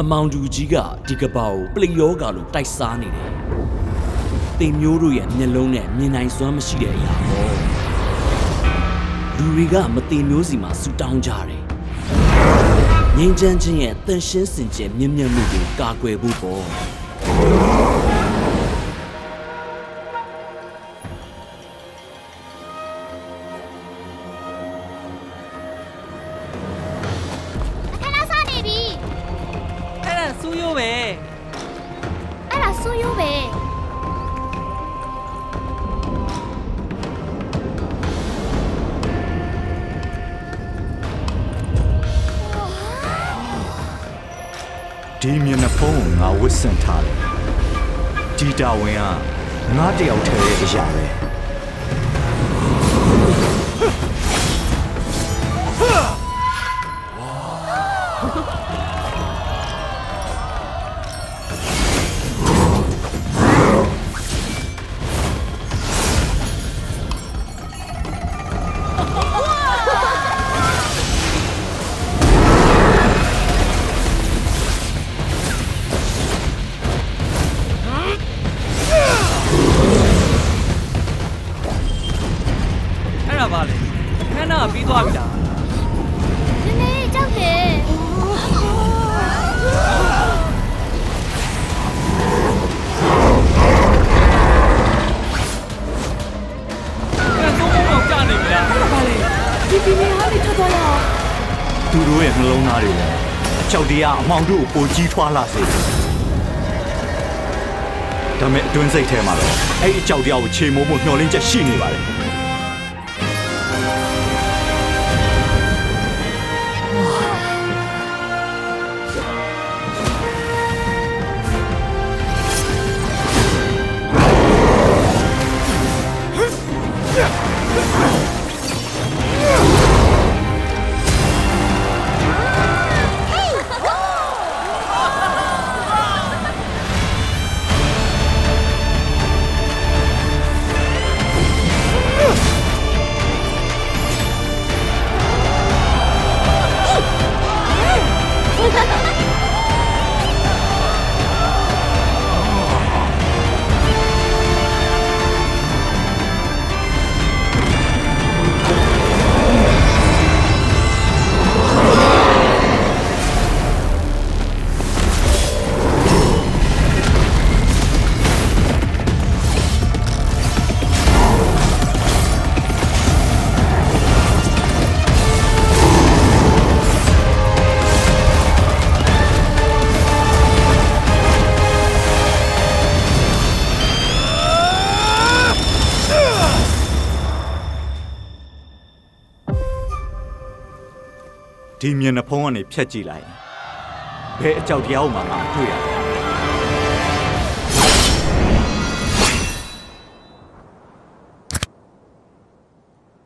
အမောင်တူကြီးကဒီကပောက်ကိုပလိယောဂါလိုတိုက်စားနေတယ်တင်မျိုးတို့ရဲ့မျက်လုံးနဲ့မြင်နိုင်စွမ်းမရှိတဲ့အရာပေါ့လူတွေကမတင်မျိုးစီမှာဆူတောင်းကြတယ်ငင်းချမ်းချင်းရဲ့တန်ရှင်းစင်ကြယ်မြင့်မြတ်မှုကိုကာကွယ်ဖို့ပေါ့ အဲ့ဒါစူးရိုးပဲအဲ့ဒါဆိုးရိုးပဲဒီမျက်နှာဖုံးကိုငါဝစ်ဆင်ထားတယ်ဒီတာဝန်ကငါတယောက်တည်းရဲ့အရာပဲအဲ့ ပါလေခဏပြီးသွားပြီလားနည်းနည်းကြောက်တယ်အဲ့ဒါသုံးဖို့တော့ကြာနေပြီလားအဲ့ဒါပါလေသူတို့ရဲ့နှလုံးသားတွေလည်းအကြောက်တရားအမှောင်တို့ကိုပိုကြီးထွားလာစေတယ်ဒါပေမဲ့အတွင်းစိတ်ထဲမှာတော့အဲ့ဒီအကြောက်တရားကိုခြေမိုးမို့မျှော်လင့်ချက်ရှိနေပါတယ် Yeah! ဒီမျက်နှာဖုံးကနေဖြတ်ကြည့်လိုက်ရင်ဘယ်အကြောက်တရားကိုမှငါတွေ့ရတယ်